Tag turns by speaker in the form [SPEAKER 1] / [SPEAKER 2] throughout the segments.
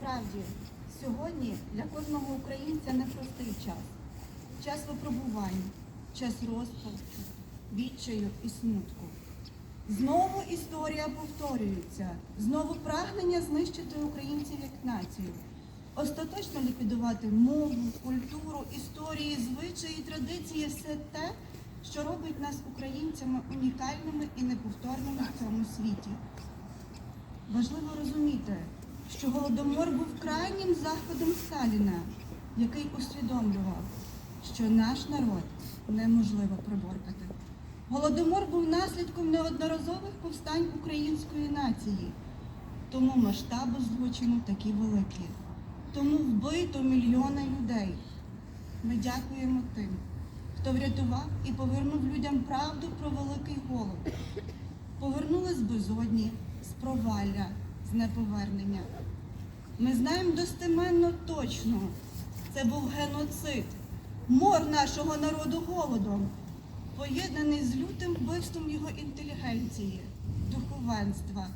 [SPEAKER 1] Справді, сьогодні для кожного українця непростий час. Час випробувань, час розпачу, відчаю і смутку. Знову історія повторюється, знову прагнення знищити українців як націю, остаточно ліквідувати мову, культуру, історії, звичаї, традиції, все те, що робить нас українцями унікальними і неповторними в цьому світі. Важливо розуміти, що голодомор був крайнім заходом Сталіна, який усвідомлював, що наш народ неможливо приборкати. Голодомор був наслідком неодноразових повстань української нації, тому масштаби злочину такі великі, тому вбито мільйони людей. Ми дякуємо тим, хто врятував і повернув людям правду про великий голод. Повернули з безодні, з провалля, з неповернення. Ми знаємо достеменно точно, це був геноцид, мор нашого народу голодом, поєднаний з лютим вбивством його інтелігенції, духовенства,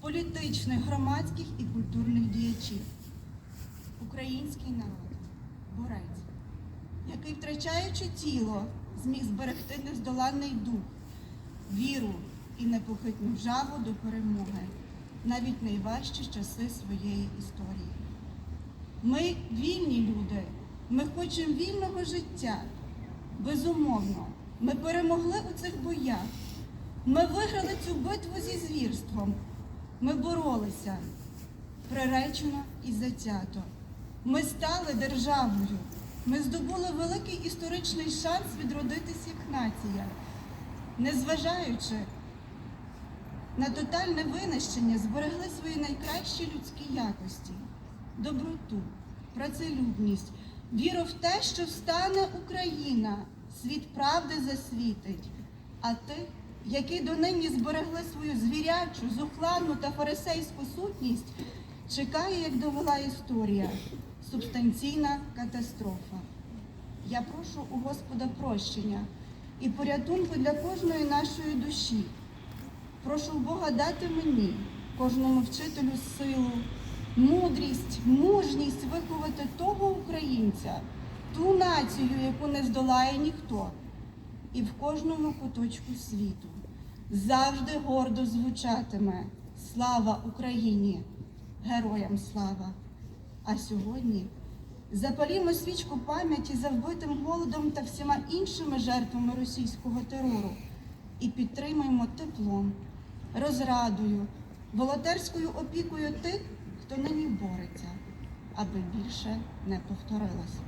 [SPEAKER 1] політичних, громадських і культурних діячів. Український народ, борець, який, втрачаючи тіло, зміг зберегти нездоланний дух, віру і непохитну жагу до перемоги навіть найважчі часи своєї історії. Ми вільні люди, ми хочемо вільного життя. Безумовно, ми перемогли у цих боях. Ми виграли цю битву зі звірством. Ми боролися приречено і затято. Ми стали державою. Ми здобули великий історичний шанс відродитись як нація, незважаючи на тотальне винищення зберегли свої найкращі людські якості, доброту, працелюбність, віру в те, що встане Україна, світ правди засвітить, а тих, які донині зберегли свою звірячу, зухланну та фарисейську сутність, чекає, як довела історія, субстанційна катастрофа. Я прошу у Господа прощення і порятунку для кожної нашої душі. Прошу Бога дати мені, кожному вчителю силу, мудрість, мужність виховати того українця, ту націю, яку не здолає ніхто, і в кожному куточку світу завжди гордо звучатиме Слава Україні! Героям слава! А сьогодні запалімо свічку пам'яті за вбитим голодом та всіма іншими жертвами російського терору і підтримаємо теплом розрадою, волонтерською опікою тих, хто нині бореться, аби більше не повторилось.